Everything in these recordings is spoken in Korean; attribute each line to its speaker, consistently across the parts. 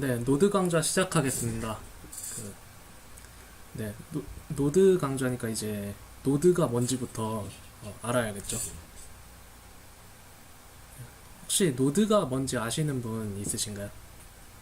Speaker 1: 네, 노드 강좌 시작하겠습니다. 그, 네, 노, 노드 강좌니까 이제 노드가 뭔지부터 어, 알아야겠죠. 혹시 노드가 뭔지 아시는 분 있으신가요?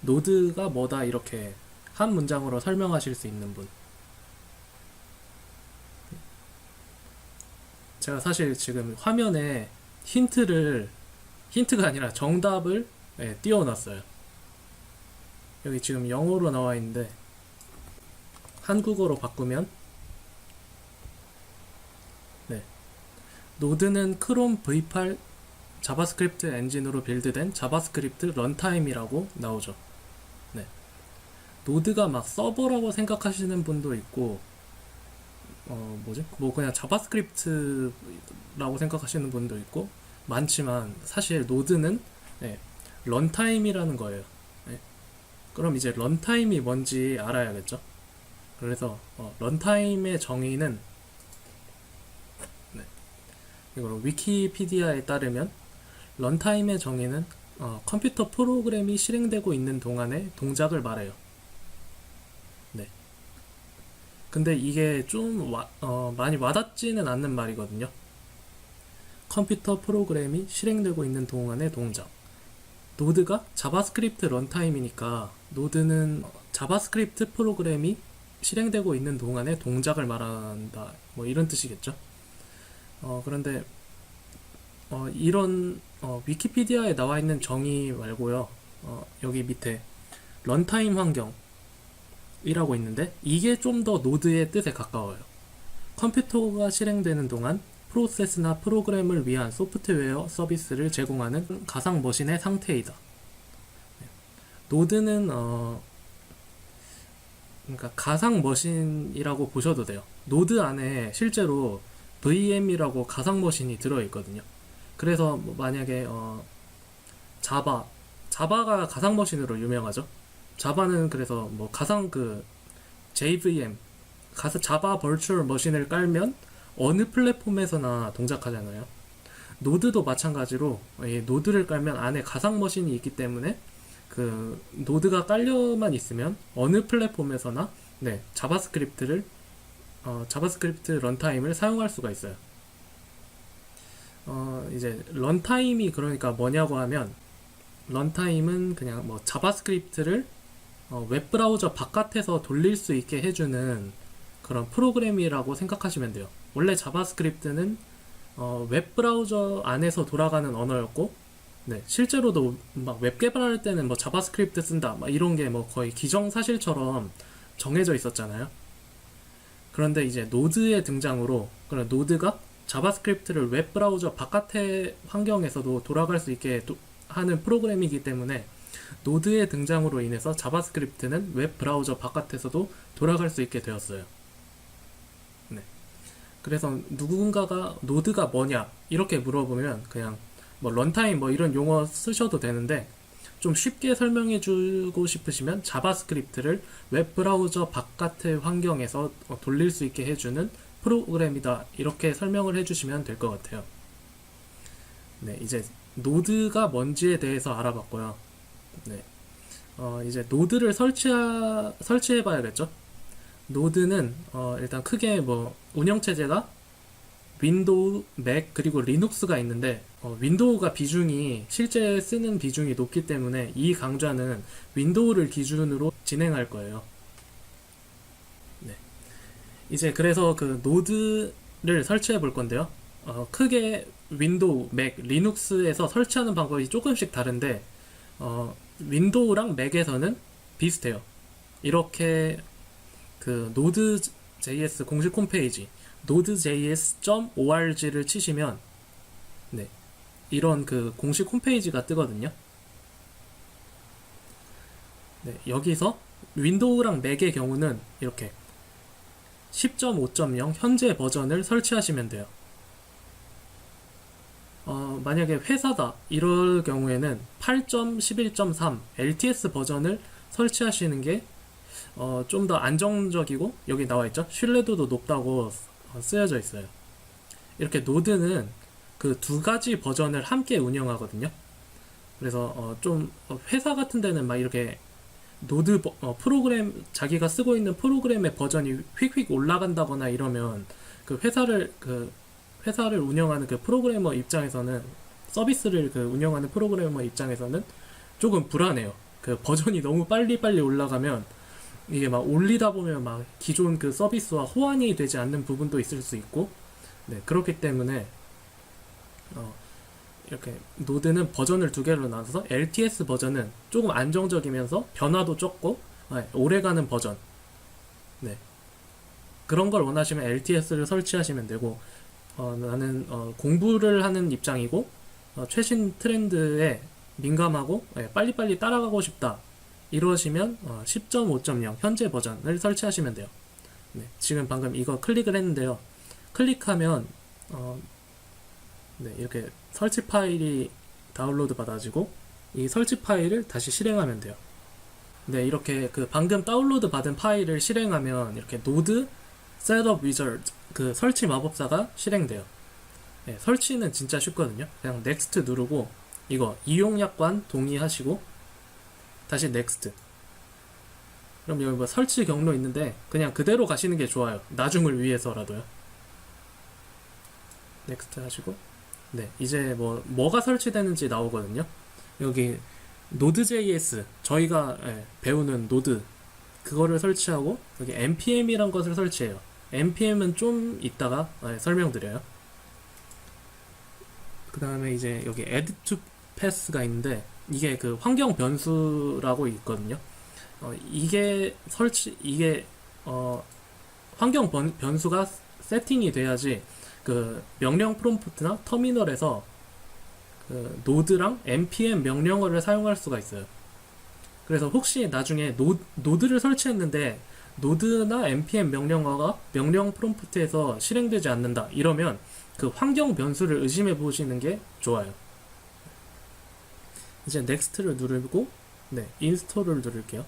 Speaker 1: 노드가 뭐다 이렇게 한 문장으로 설명하실 수 있는 분. 제가 사실 지금 화면에 힌트를 힌트가 아니라 정답을 네, 띄워놨어요. 여기 지금 영어로 나와 있는데 한국어로 바꾸면 네 노드는 크롬 V8 자바스크립트 엔진으로 빌드된 자바스크립트 런타임이라고 나오죠. 네 노드가 막 서버라고 생각하시는 분도 있고 어 뭐지 뭐 그냥 자바스크립트라고 생각하시는 분도 있고 많지만 사실 노드는 네, 런타임이라는 거예요. 네. 그럼 이제 런타임이 뭔지 알아야겠죠. 그래서 어, 런타임의 정의는 네. 이거 위키피디아에 따르면 런타임의 정의는 어, 컴퓨터 프로그램이 실행되고 있는 동안의 동작을 말해요. 네. 근데 이게 좀 와, 어, 많이 와닿지는 않는 말이거든요. 컴퓨터 프로그램이 실행되고 있는 동안의 동작. 노드가 자바스크립트 런타임이니까 노드는 자바스크립트 프로그램이 실행되고 있는 동안의 동작을 말한다. 뭐 이런 뜻이겠죠. 어, 그런데 어, 이런 어, 위키피디아에 나와 있는 정의 말고요. 어, 여기 밑에 런타임 환경이라고 있는데 이게 좀 더 노드의 뜻에 가까워요. 컴퓨터가 실행되는 동안 프로세스나 프로그램을 위한 소프트웨어 서비스를 제공하는 가상 머신의 상태이다. 네. 노드는 어 그러니까 가상 머신이라고 보셔도 돼요. 노드 안에 실제로 VM이라고 가상 머신이 들어 있거든요. 그래서 뭐 만약에 어 자바 자바가 가상 머신으로 유명하죠. 자바는 그래서 뭐 가상 그 JVM 가서 자바 버추얼 머신을 깔면 어느 플랫폼에서나 동작하잖아요. 노드도 마찬가지로 이 노드를 깔면 안에 가상 머신이 있기 때문에 그 노드가 깔려만 있으면 어느 플랫폼에서나 네 자바스크립트를 어, 자바스크립트 런타임을 사용할 수가 있어요. 어, 이제 런타임이 그러니까 뭐냐고 하면 런타임은 그냥 뭐 자바스크립트를 어, 웹브라우저 바깥에서 돌릴 수 있게 해주는 그런 프로그램이라고 생각하시면 돼요. 원래 자바스크립트는 어, 웹브라우저 안에서 돌아가는 언어였고, 네, 실제로도 막 웹 개발할 때는 뭐 자바스크립트 쓴다, 막 이런 게 뭐 거의 기정사실처럼 정해져 있었잖아요. 그런데 이제 노드의 등장으로, 그런 노드가 자바스크립트를 웹 브라우저 바깥의 환경에서도 돌아갈 수 있게 도- 하는 프로그램이기 때문에 노드의 등장으로 인해서 자바스크립트는 웹 브라우저 바깥에서도 돌아갈 수 있게 되었어요. 그래서 누군가가 노드가 뭐냐 이렇게 물어보면 그냥 뭐 런타임 뭐 이런 용어 쓰셔도 되는데 좀 쉽게 설명해 주고 싶으시면 자바스크립트를 웹 브라우저 바깥의 환경에서 어, 돌릴 수 있게 해주는 프로그램이다 이렇게 설명을 해주시면 될 것 같아요. 네 이제 노드가 뭔지에 대해서 알아봤고요. 네 어, 이제 노드를 설치하, 설치해 봐야겠죠. 노드는 어, 일단 크게 뭐 운영체제가 윈도우, 맥 그리고 리눅스가 있는데 어, 윈도우가 비중이 실제 쓰는 비중이 높기 때문에 이 강좌는 윈도우를 기준으로 진행할 거예요. 네. 이제 그래서 그 노드를 설치해 볼 건데요. 어, 크게 윈도우, 맥, 리눅스에서 설치하는 방법이 조금씩 다른데 어, 윈도우랑 맥에서는 비슷해요. 이렇게 그 노드.js 공식 홈페이지 node.js.org를 치시면 네 이런 그 공식 홈페이지가 뜨거든요. 네 여기서 윈도우랑 맥의 경우는 이렇게 10.5.0 현재 버전을 설치하시면 돼요. 어, 만약에 회사다 이럴 경우에는 8.11.3 LTS 버전을 설치하시는 게 어, 좀 더 안정적이고 여기 나와 있죠 신뢰도도 높다고 어, 쓰여져 있어요 이렇게 노드는 그 두 가지 버전을 함께 운영하거든요 그래서 어, 좀 어, 회사 같은 데는 막 이렇게 노드 버- 어, 프로그램 자기가 쓰고 있는 프로그램의 버전이 휙휙 올라간다거나 이러면 그 회사를 그 회사를 운영하는 그 프로그래머 입장에서는 서비스를 그 운영하는 프로그래머 입장에서는 조금 불안해요. 그 버전이 너무 빨리 빨리 올라가면 이게 막 올리다 보면 막 기존 그 서비스와 호환이 되지 않는 부분도 있을 수 있고 네 그렇기 때문에 어 이렇게 노드는 버전을 두 개로 나눠서 LTS 버전은 조금 안정적이면서 변화도 적고 네, 오래가는 버전. 네. 그런 걸 원하시면 LTS를 설치하시면 되고 어, 나는 어, 공부를 하는 입장이고 어, 최신 트렌드에 민감하고 예, 빨리빨리 따라가고 싶다 어, 10.5.0 현재 버전을 설치하시면 돼요. 네, 지금 방금 이거 클릭을 했는데요. 클릭하면 어, 네, 이렇게 설치 파일이 다운로드 받아지고 이 설치 파일을 다시 실행하면 돼요. 네, 이렇게 그 방금 다운로드 받은 파일을 실행하면 이렇게 노드 셋업 위저드 그 설치 마법사가 실행돼요. 네, 설치는 진짜 쉽거든요. 그냥 넥스트 누르고 이거 이용 약관 동의하시고 다시 넥스트. 그럼 여기 뭐 설치 경로 있는데 그냥 그대로 가시는 게 좋아요. 나중을 위해서라도요. 넥스트 하시고 네 이제 뭐 뭐가 설치되는지 나오거든요. 여기 노드.js 저희가 예, 배우는 노드 그거를 설치하고 여기 npm이란 것을 설치해요. npm은 좀 이따가 예, 설명드려요. 그 다음에 이제 여기 add to pass가 있는데 이게 그 환경 변수라고 있거든요. 어, 이게 설치 이게 어, 환경 변, 변수가 세팅이 돼야지 그 명령 프롬프트나 터미널에서 그 노드랑 npm 명령어를 사용할 수가 있어요. 그래서 혹시 나중에 노, 노드를 설치했는데 노드나 npm 명령어가 명령 프롬프트에서 실행되지 않는다 이러면 그 환경 변수를 의심해 보시는 게 좋아요. 이제 넥스트를 누르고 네 인스톨을 누를게요.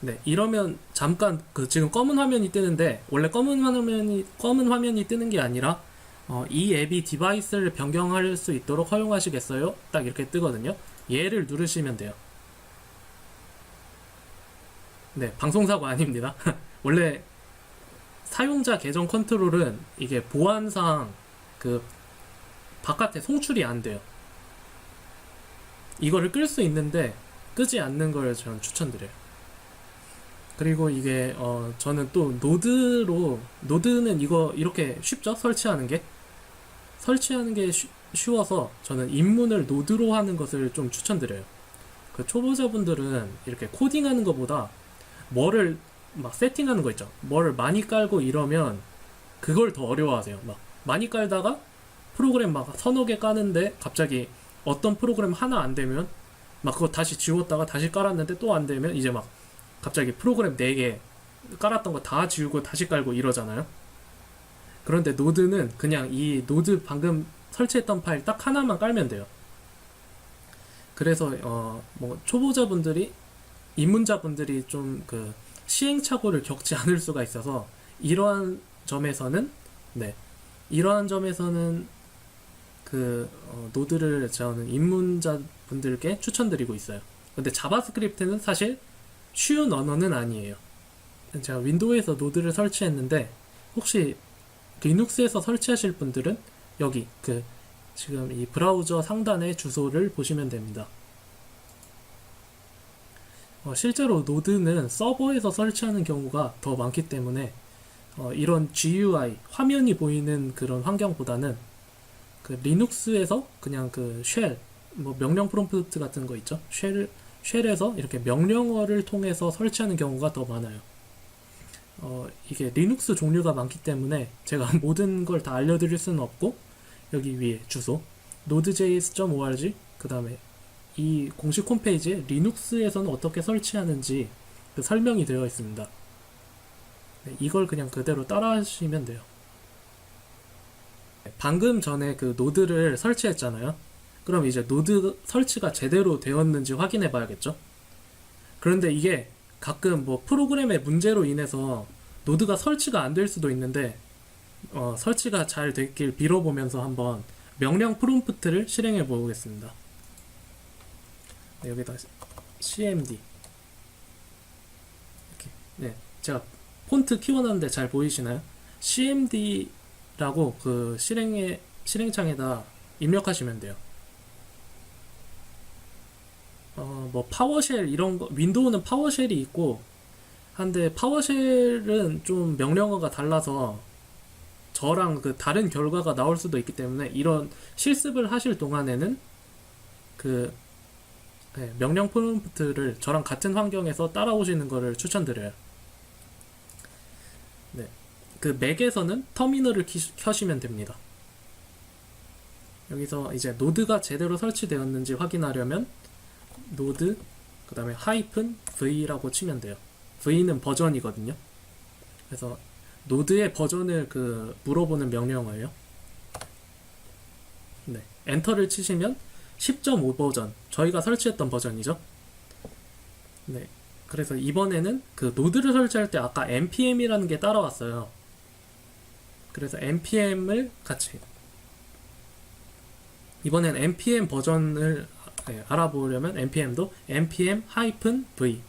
Speaker 1: 네 이러면 잠깐 그 지금 검은 화면이 뜨는데 원래 검은 화면이 검은 화면이 뜨는 게 아니라 어, 이 앱이 디바이스를 변경할 수 있도록 허용하시겠어요? 딱 이렇게 뜨거든요. 얘를 누르시면 돼요. 네 방송사고 아닙니다. 원래 사용자 계정 컨트롤은 이게 보안상 그 바깥에 송출이 안 돼요. 이거를 끌 수 있는데 끄지 않는 걸 저는 추천드려요. 그리고 이게 어 저는 또 노드로 노드는 이거 이렇게 쉽죠 설치하는 게 설치하는 게 쉬, 쉬워서 저는 입문을 노드로 하는 것을 좀 추천드려요. 그 초보자분들은 이렇게 코딩하는 것보다 뭐를 막 세팅하는 거 있죠. 뭐를 많이 깔고 이러면 그걸 더 어려워하세요. 막 많이 깔다가 프로그램 막 서너 개 까는데 갑자기 어떤 프로그램 하나 안 되면 막 그거 다시 지웠다가 다시 깔았는데 또 안 되면 이제 막 갑자기 프로그램 4개 깔았던 거 다 지우고 다시 깔고 이러잖아요. 그런데 노드는 그냥 이 노드 방금 설치했던 파일 딱 하나만 깔면 돼요. 그래서 어 뭐 초보자분들이 입문자분들이 좀 그 시행착오를 겪지 않을 수가 있어서 이러한 점에서는 네 이러한 점에서는 그 어, 노드를 저는 입문자분들께 추천드리고 있어요. 근데 자바스크립트는 사실 쉬운 언어는 아니에요. 제가 윈도우에서 노드를 설치했는데 혹시 리눅스에서 설치하실 분들은 여기 그 지금 이 브라우저 상단의 주소를 보시면 됩니다. 어, 실제로 노드는 서버에서 설치하는 경우가 더 많기 때문에 어, 이런 GUI 화면이 보이는 그런 환경보다는 그 리눅스에서 그냥 그 쉘, 뭐 명령 프롬프트 같은 거 있죠. 쉘 쉘에서 이렇게 명령어를 통해서 설치하는 경우가 더 많아요. 어, 이게 리눅스 종류가 많기 때문에 제가 모든 걸 다 알려드릴 수는 없고 여기 위에 주소 node.js.org 그 다음에 이 공식 홈페이지에 리눅스에서는 어떻게 설치하는지 그 설명이 되어 있습니다. 네, 이걸 그냥 그대로 따라 하시면 돼요. 방금 전에 그 노드를 설치했잖아요. 그럼 이제 노드 설치가 제대로 되었는지 확인해 봐야겠죠? 그런데 이게 가끔 뭐 프로그램의 문제로 인해서 노드가 설치가 안 될 수도 있는데 어, 설치가 잘 됐길 빌어보면서 한번 명령 프롬프트를 실행해 보겠습니다. 네, 여기다 cmd 이렇게 네 제가 폰트 키워놨는데 잘 보이시나요? cmd 라고 그 실행에 실행창에다 입력하시면 돼요. 어, 뭐 파워쉘 이런 거 윈도우는 파워쉘이 있고 한데 파워쉘은 좀 명령어가 달라서 저랑 그 다른 결과가 나올 수도 있기 때문에 이런 실습을 하실 동안에는 그 네, 명령 프롬프트를 저랑 같은 환경에서 따라오시는 거를 추천드려요. 네. 그 맥에서는 터미널을 키, 켜시면 됩니다. 여기서 이제 노드가 제대로 설치되었는지 확인하려면 노드 그 다음에 하이픈 v라고 치면 돼요. v는 버전이거든요. 그래서 노드의 버전을 그 물어보는 명령어예요. 네, 엔터를 치시면 10.5 버전 저희가 설치했던 버전이죠. 네, 그래서 이번에는 그 노드를 설치할 때 아까 npm이라는 게 따라왔어요. 그래서 npm을 같이 이번엔 npm 버전을 네, 알아보려면 npm도 npm-v